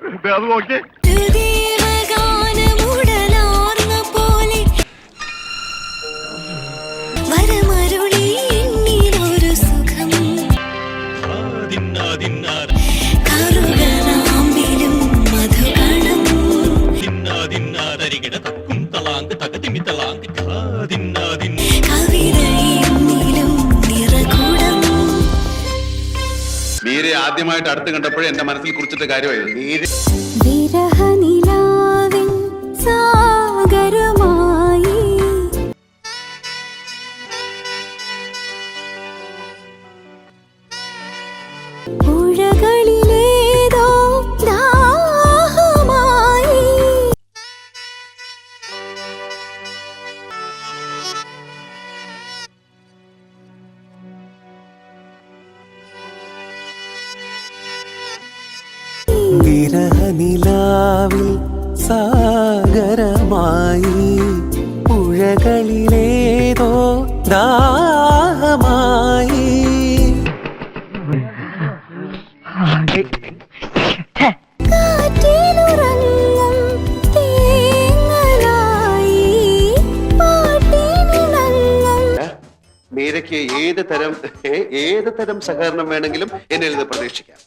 അത് നോക്കിയേ ഹൃദയഗാനമുടലാർന്ന പോലെ വരമരുളി മീരെ ആദ്യമായിട്ട് അടുത്ത് കണ്ടപ്പോഴേ എന്റെ മനസ്സിൽ കുറിച്ചിട്ട് കാര്യമായിരുന്നു. ഉഴക വിരഹനിലാവിൽ സാഗരമായി പുഴകളിലേതോ ദാഹമായി. മീരയ്ക്ക് ഏത് തരം ഏത് തരം സഹകരണം വേണമെങ്കിലും എന്നെ നിന്ന് പ്രതീക്ഷിക്കാം.